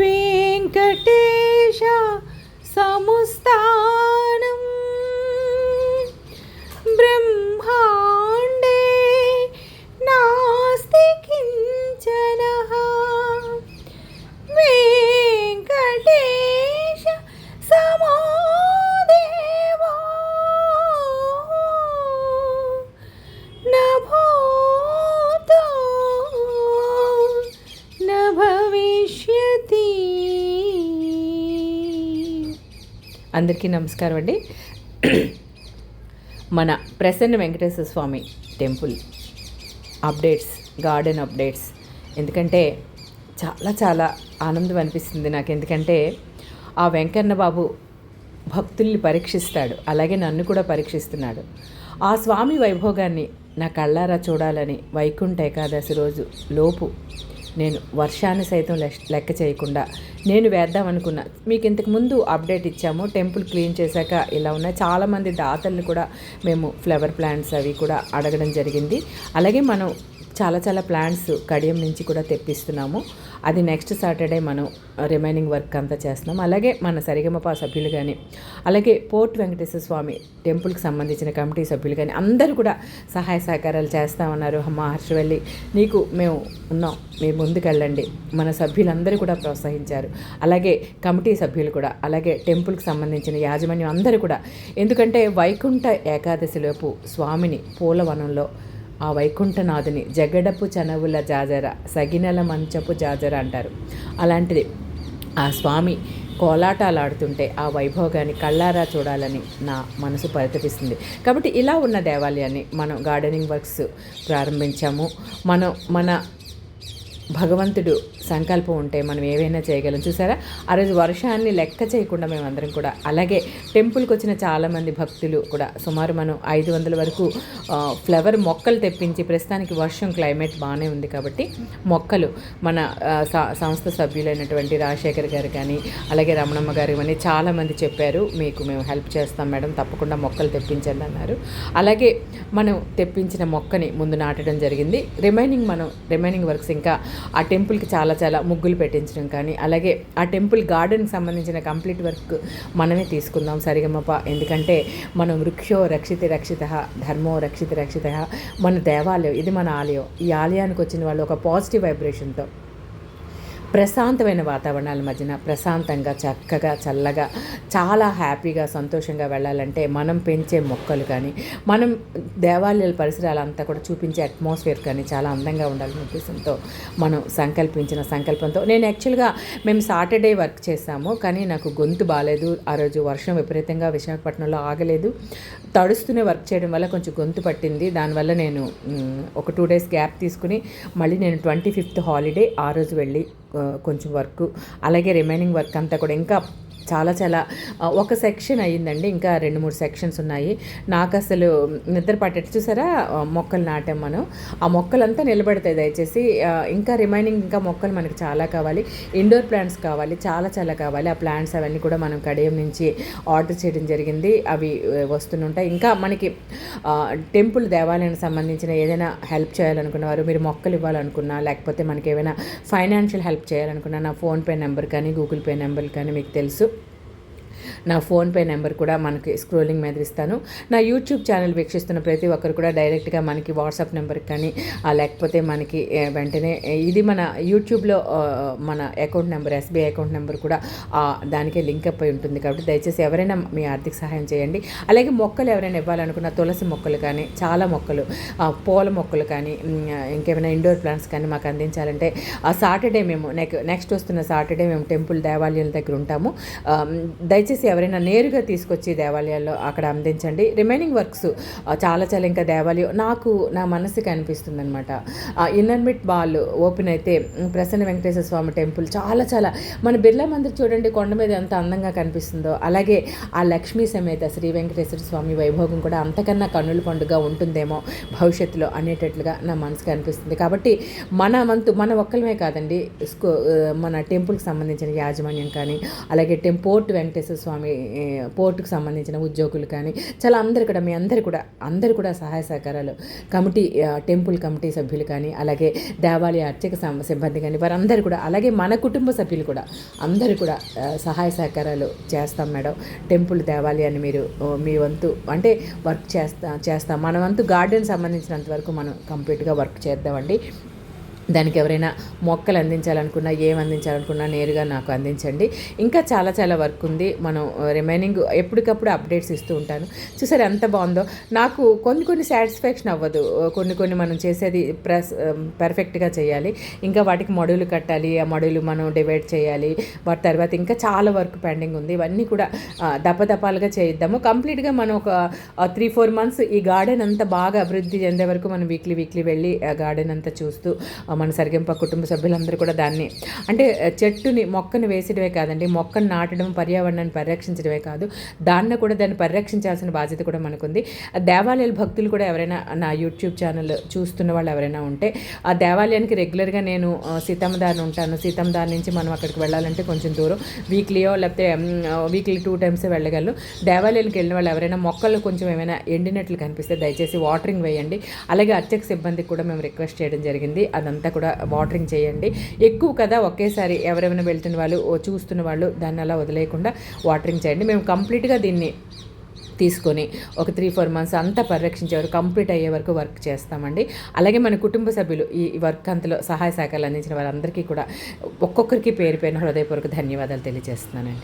वेङ्कटेश समुस्ता అందరికీ నమస్కారం అండి. మన Prasanna Venkateswara Swamy temple updates garden updates. ఎందుకంటే చాలా చాలా ఆనందం అనిపిస్తుంది నాకు. ఎందుకంటే ఆ వెంకన్న బాబు భక్తుల్ని పరీక్షిస్తాడు. అలాగే నన్ను కూడా పరీక్షిస్తున్నాడు. ఆ స్వామి వైభోగాన్ని నా కళ్ళారా చూడాలని వైకుంఠ ఏకాదశి రోజు లోపు నేను వర్షాన్ని సైతం లెక్క చేయకుండా నేను వేద్దాం అనుకున్నా. మీకు ఇంతకు ముందు అప్డేట్ ఇచ్చాము. టెంపుల్ క్లీన్ చేశాక ఇలా ఉన్నాయి. చాలామంది దాతల్ని కూడా మేము ఫ్లవర్ ప్లాంట్స్ అవి కూడా అడగడం జరిగింది. అలాగే మనం చాలా చాలా ప్లాంట్స్ కడియం నుంచి కూడా తెప్పిస్తున్నాము. అది నెక్స్ట్ సాటర్డే మనం uh, రిమైనింగ్ వర్క్ అంతా చేస్తున్నాం. అలాగే మన సరిగమప సభ్యులు కానీ అలాగే పోర్ట్ వెంకటేశ్వర స్వామి టెంపుల్కి సంబంధించిన కమిటీ సభ్యులు కానీ అందరూ కూడా సహాయ సహకారాలు చేస్తామన్నారు అమ్మ హర్షవల్లి నీకు మేము ఉన్నాం మీరు ముందుకెళ్ళండి. మన సభ్యులందరూ కూడా ప్రోత్సహించారు. అలాగే కమిటీ సభ్యులు కూడా అలాగే టెంపుల్కి సంబంధించిన యాజమాన్యం అందరూ కూడా. ఎందుకంటే వైకుంఠ ఏకాదశిలోపు స్వామిని పూలవనంలో ఆ వైకుంఠనాథుని జగడపు చనవుల జాజర సగినల మంచపు జాజర అంటారు. అలాంటిది ఆ స్వామి కోలాటాలు ఆడుతుంటే ఆ వైభోగాన్ని కళ్ళారా చూడాలని నా మనసు పరితపిస్తుంది. కాబట్టి ఇలా ఉన్న దేవాలయాన్ని మనం గార్డెనింగ్ వర్క్స్ ప్రారంభించాము. మనం మన భగవంతుడు సంకల్పం ఉంటే మనం ఏవైనా చేయగలం. చూసారా? ఆ రోజు వర్షాన్ని లెక్క చేయకుండా మేమందరం కూడా అలాగే టెంపుల్కి వచ్చిన చాలామంది భక్తులు కూడా సుమారు మనం ఐదు వందల వరకు ఫ్లవర్ మొక్కలు తెప్పించి ప్రస్తుతానికి వర్షం క్లైమేట్ బాగానే ఉంది కాబట్టి మొక్కలు మన సంస్థ సభ్యులైనటువంటి రాజశేఖర్ గారు కానీ అలాగే రమణమ్మ గారు కానీ చాలామంది చెప్పారు మీకు మేము హెల్ప్ చేస్తాం మేడం తప్పకుండా మొక్కలు తెప్పించండి అన్నారు. అలాగే మనం తెప్పించిన మొక్కని ముందు నాటడం జరిగింది. రిమైనింగ్ మనం రిమైనింగ్ వర్క్స్ ఇంకా ఆ టెంపుల్కి చాలా చాలా ముగ్గులు పెట్టించడం కానీ అలాగే ఆ టెంపుల్ గార్డెన్కి సంబంధించిన కంప్లీట్ వర్క్ మనమే తీసుకుందాం సరిగమప. ఎందుకంటే మనం వృక్షో రక్షిత రక్షిత ధర్మో రక్షిత రక్షిత మన దేవాలయం ఇది మన ఆలయం. ఈ ఆలయానికి వచ్చిన వాళ్ళు ఒక పాజిటివ్ వైబ్రేషన్తో ప్రశాంతమైన వాతావరణాల మధ్యన ప్రశాంతంగా చక్కగా చల్లగా చాలా హ్యాపీగా సంతోషంగా వెళ్ళాలంటే మనం పెంచే మొక్కలు కానీ మనం దేవాలయాల పరిసరాలంతా కూడా చూపించే అట్మాస్ఫియర్ కానీ చాలా అందంగా ఉండాలనే ఉద్దేశంతో మనం సంకల్పించిన సంకల్పంతో. నేను యాక్చువల్గా మేము సాటర్డే వర్క్ చేసాము కానీ నాకు గొంతు బాగాలేదు. ఆ రోజు వర్షం విపరీతంగా విశాఖపట్నంలో ఆగలేదు. తడుస్తూనే వర్క్ చేయడం వల్ల కొంచెం గొంతు పట్టింది. దానివల్ల నేను ఒక టూ డేస్ గ్యాప్ తీసుకుని మళ్ళీ నేను ట్వంటీ ఫిఫ్త్ హాలిడే ఆ రోజు వెళ్ళి కొంచెం వర్క్ అలాగే రిమైనింగ్ వర్క్ అంతా కూడా. ఇంకా చాలా చాలా ఒక సెక్షన్ అయ్యిందండి. ఇంకా రెండు మూడు సెక్షన్స్ ఉన్నాయి. నాకు అసలు నిద్ర పట్టేట్టు చూసారా? మొక్కలు నాటాం మనం. ఆ మొక్కలంతా నిలబడతాయి దయచేసి. ఇంకా రిమైనింగ్ ఇంకా మొక్కలు మనకి చాలా కావాలి. ఇండోర్ ప్లాంట్స్ కావాలి చాలా చాలా కావాలి. ఆ ప్లాంట్స్ అవన్నీ కూడా మనం కడియం నుంచి ఆర్డర్ చేయడం జరిగింది. అవి వస్తుంటాయి. ఇంకా మనకి టెంపుల్ దేవాలయానికి సంబంధించిన ఏదైనా హెల్ప్ చేయాలనుకున్నవారు మీరు మొక్కలు ఇవ్వాలనుకున్నా లేకపోతే మనకి ఏమైనా ఫైనాన్షియల్ హెల్ప్ చేయాలనుకున్నా నా ఫోన్పే నెంబర్ కానీ గూగుల్ పే నెంబర్ కానీ మీకు తెలుసు. నా ఫోన్పే నెంబర్ కూడా మనకి స్క్రోలింగ్ మీద ఇస్తాను. నా యూట్యూబ్ ఛానల్ వీక్షిస్తున్న ప్రతి ఒక్కరు కూడా డైరెక్ట్గా మనకి వాట్సాప్ నెంబర్కి కానీ లేకపోతే మనకి వెంటనే ఇది మన యూట్యూబ్లో మన account number SBI account number కూడా దానికే లింక్ అప్ అయి ఉంటుంది కాబట్టి దయచేసి ఎవరైనా మీ ఆర్థిక సహాయం చేయండి. అలాగే మొక్కలు ఎవరైనా ఇవ్వాలనుకున్న తులసి మొక్కలు కానీ చాలా మొక్కలు పూల మొక్కలు కానీ ఇంకేమైనా ఇండోర్ ప్లాంట్స్ కానీ మాకు అందించాలంటే ఆ సాటర్డే మేము నెక్స్ట్ వస్తున్న సాటర్డే మేము టెంపుల్ దేవాలయాల దగ్గర ఉంటాము. దయ దయచేసి ఎవరైనా నేరుగా తీసుకొచ్చి దేవాలయాల్లో అక్కడ అందించండి. రిమైనింగ్ వర్క్స్ చాలా చాలా ఇంకా దేవాలయం నాకు నా మనసుకి అనిపిస్తుంది అనమాట ఇన్నర్మిట్ బాల్ ఓపెన్ అయితే ప్రసన్న వెంకటేశ్వర స్వామి టెంపుల్ చాలా చాలా మన బిర్లా మందిర్ చూడండి కొండ మీద ఎంత అందంగా కనిపిస్తుందో అలాగే ఆ లక్ష్మీ సమేత శ్రీ వెంకటేశ్వర స్వామి వైభోగం కూడా అంతకన్నా కన్నుల పండుగ ఉంటుందేమో భవిష్యత్తులో అనేటట్లుగా నా మనసుకు అనిపిస్తుంది. కాబట్టి మన వంతు మన ఒక్కలమే కాదండి మన టెంపుల్కి సంబంధించిన యాజమాన్యం కానీ అలాగే టెంపోర్ట్ వెంకటేశ్వర వెంకటేశ్వర స్వామి పోర్టుకు సంబంధించిన ఉద్యోగులు కానీ చాలా అందరు కూడా మీ అందరు కూడా అందరు కూడా సహాయ సహకారాలు. కమిటీ టెంపుల్ కమిటీ సభ్యులు కానీ అలాగే దేవాలయ అర్చక సిబ్బంది కానీ వారందరూ కూడా అలాగే మన కుటుంబ సభ్యులు కూడా అందరూ కూడా సహాయ సహకారాలు చేస్తాం మేడం. టెంపుల్ దేవాలయాన్ని మీరు మీ వంతు అంటే వర్క్ చేస్తా చేస్తాం. మన వంతు గార్డెన్ సంబంధించినంత వరకు మనం కంప్లీట్గా వర్క్ చేద్దామండి. దానికి ఎవరైనా మొక్కలు అందించాలనుకున్నా ఏం అందించాలనుకున్నా నేరుగా నాకు అందించండి. ఇంకా చాలా చాలా వర్క్ ఉంది. మనం రిమైనింగ్ ఎప్పటికప్పుడు అప్డేట్స్ ఇస్తూ ఉంటాను. చూసారు ఎంత బాగుందో? నాకు కొన్ని కొన్ని సాటిస్ఫాక్షన్ అవ్వదు. కొన్ని కొన్ని మనం చేసేది ప్రెస్ పర్ఫెక్ట్గా చేయాలి. ఇంకా వాటికి మడులు కట్టాలి. ఆ మడులు మనం డివైడ్ చేయాలి. వాటి తర్వాత ఇంకా చాలా వర్క్ పెండింగ్ ఉంది. ఇవన్నీ కూడా దపదపాలుగా చేయిద్దాము. కంప్లీట్గా మనం ఒక త్రీ ఫోర్ మంత్స్ ఈ గార్డెన్ అంతా బాగా అభివృద్ధి చెందే వరకు మనం వీక్లీ వీక్లీ వెళ్ళి ఆ గార్డెన్ అంతా చూస్తూ మన సరిగంప కుటుంబ సభ్యులందరూ కూడా దాన్ని అంటే చెట్టుని మొక్కను వేసడమే కాదండి మొక్కను నాటడం పర్యావరణాన్ని పరిరక్షించడమే కాదు దాన్ని కూడా దాన్ని పరిరక్షించాల్సిన బాధ్యత కూడా మనకుంది. ఆ దేవాలయాల భక్తులు కూడా ఎవరైనా నా యూట్యూబ్ ఛానల్ చూస్తున్న వాళ్ళు ఎవరైనా ఉంటే ఆ దేవాలయానికి రెగ్యులర్గా నేను ఆ, సీతమ్మదారిని ఉంటాను. సీతమ్మదారి నుంచి మనం అక్కడికి వెళ్ళాలంటే కొంచెం దూరం. వీక్లీయో లేకపోతే వీక్లీ టూ టైమ్స్ వెళ్ళగలను. దేవాలయానికి వెళ్ళిన వాళ్ళు ఎవరైనా మొక్కలు కొంచెం ఏమైనా ఎండినట్లు కనిపిస్తే దయచేసి వాటరింగ్ వేయండి. అలాగే అర్చక సిబ్బందికి కూడా మేము రిక్వెస్ట్ చేయడం జరిగింది. అదంతా అంతా కూడా వాటరింగ్ చేయండి. ఎక్కువ కదా ఒకేసారి ఎవరెవరైనా వెళ్తున్న వాళ్ళు ఓ చూస్తున్న వాళ్ళు దాన్ని అలా వదిలేయకుండా వాటరింగ్ చేయండి. మేము కంప్లీట్గా దీన్ని తీసుకొని ఒక త్రీ ఫోర్ మంత్స్ అంతా పరిరక్షించే వరకు కంప్లీట్ అయ్యే వరకు వర్క్ చేస్తామండి. అలాగే మన కుటుంబ సభ్యులు ఈ వర్క్ అంతలో సహాయ శాఖలు అందించిన వారందరికీ కూడా ఒక్కొక్కరికి పేరు పేరున హృదయపూర్వక ధన్యవాదాలు తెలియజేస్తున్నానండి.